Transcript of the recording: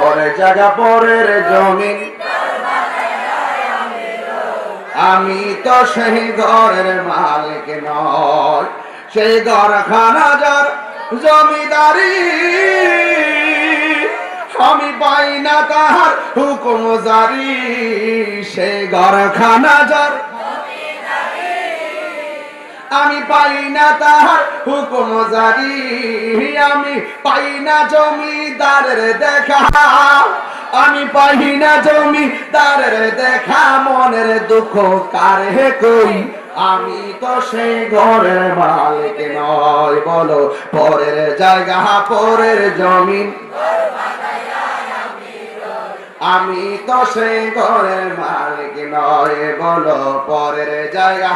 পরের জায়গা পরের জমিন। আমি তো সেই ঘরের মালিক নয় সেই ঘর খানা যার জমিদারি। আমি পাই না তাহার হুকুম জারি, সেই ঘর খানা যার। আমি পাই না তাহার হুকুম জারি আমি পাই না জমিদারের দেখা। আমি পাই না জমিদারের দেখা, মনের দুঃখ কারে কই? আমি তো সেই ঘরের মালিক নয় বলো, পরের জায়গা, পরের জমিন। আমি তো সেই ঘরের মালিক নয় বলো, পরের জায়গা।